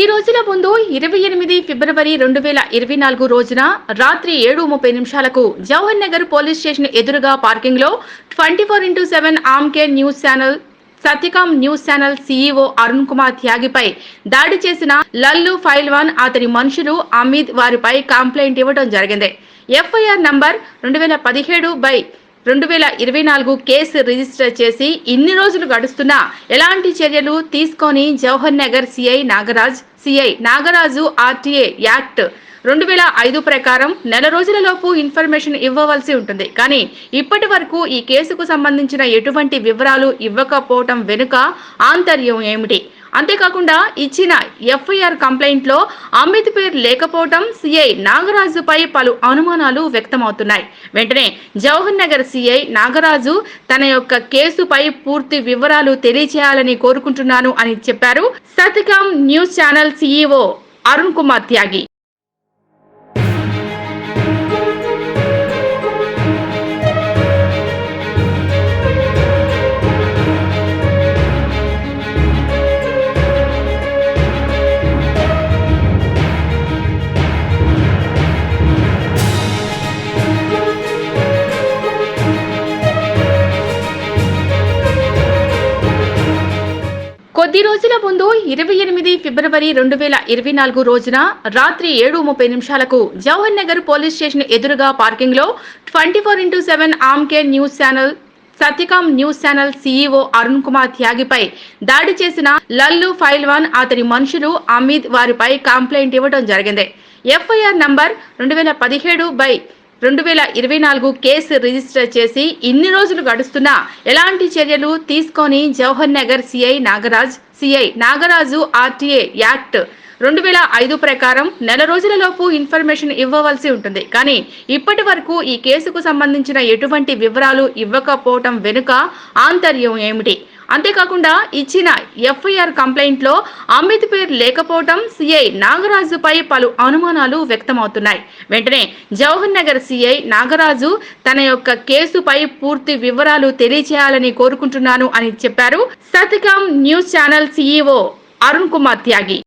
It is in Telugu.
కొద్ది రోజుల ముందు ఇరవై ఎనిమిది ఫిబ్రవరి రెండు వేల ఇరవై నాలుగు రోజున రాత్రి ఏడు ముప్పై నిమిషాలకు జవహర్ నగర్ పోలీస్ స్టేషన్ ఎదురుగా పార్కింగ్లో ట్వంటీ ఫోర్ ఇంటూ సెవెన్ ఆమ్ news channel Satyakam news channel CEO Arun Kumar త్యాగిపై దాడి చేసిన లల్లు ఫైల్వాన్ అతని మనుషులు అమిత్ వారిపై కంప్లైంట్ ఇవ్వడం జరిగింది. ఎఫ్ఐఆర్ నంబర్ రెండు వేల పదిహేడు బై రెండు వేల ఇరవై నాలుగు కేసు రిజిస్టర్ చేసి ఇన్ని రోజులు గడుస్తున్నా ఎలాంటి చర్యలు తీసుకొని Jawahar Nagar CI Nagaraj CI Nagaraju RTA act రెండు వేల ఐదు ప్రకారం నెల రోజులలోపు ఇన్ఫర్మేషన్ ఇవ్వవలసి ఉంటుంది. కానీ ఇప్పటి వరకు ఈ కేసుకు సంబంధించిన ఎటువంటి వివరాలు ఇవ్వకపోవటం వెనుక ఆంతర్యం ఏమిటి? అంతేకాకుండా ఇచ్చిన ఎఫ్ఐఆర్ కంప్లైంట్లో అమిత్ పేరు లేకపోవటం సిఐ నాగరాజుపై పలు అనుమానాలు వ్యక్తమవుతున్నాయి. వెంటనే జవహర్ నగర్ సిఐ నాగరాజు తన యొక్క కేసుపై పూర్తి వివరాలు తెలియచేయాలని కోరుకుంటున్నాను అని చెప్పారు. Satikam news channel CEO Arun Kumar Tyagi. కొద్ది రోజుల ముందు ఇరవై ఎనిమిది ఫిబ్రవరి రెండు వేల ఇరవై నాలుగు రోజున రాత్రి ఏడు ముప్పై నిమిషాలకు జవహర్ నగర్ పోలీస్ స్టేషన్ ఎదురుగా పార్కింగ్లో ట్వంటీ ఫోర్ ఇంటూ సెవెన్ ఆమ్ news channel Satyakam news channel CEO Arun Kumar త్యాగిపై దాడి చేసిన లల్లు ఫైల్వాన్ అతని మనుషులు అమిత్ వారిపై కంప్లైంట్ ఇవ్వడం జరిగింది. ఎఫ్ఐఆర్ నంబర్ రెండు వేల పదిహేడు బై రెండు వేల ఇరవై నాలుగు కేసు రిజిస్టర్ చేసి ఇన్ని రోజులు గడుస్తున్నా ఎలాంటి చర్యలు తీసుకొని Jawahar Nagar CI Nagaraj CI Nagaraju RTA act రెండు వేల ఐదు ప్రకారం నెల రోజులలోపు ఇన్ఫర్మేషన్ ఇవ్వవలసి ఉంటుంది. కానీ ఇప్పటి వరకు ఈ కేసుకు సంబంధించిన ఎటువంటి వివరాలు ఇవ్వకపోవటం వెనుక ఆంతర్యం ఏమిటి? అంతేకాకుండా ఇచ్చిన ఎఫ్ఐఆర్ కంప్లైంట్లో అమిత్ పేరు లేకపోవటం సిఐ నాగరాజుపై పలు అనుమానాలు వ్యక్తమవుతున్నాయి. వెంటనే జవహర్ నగర్ సిఐ నాగరాజు తన యొక్క కేసుపై పూర్తి వివరాలు తెలియజేయాలని కోరుకుంటున్నాను అని చెప్పారు. Satikam news channel CEO Arun Kumar Tyagi.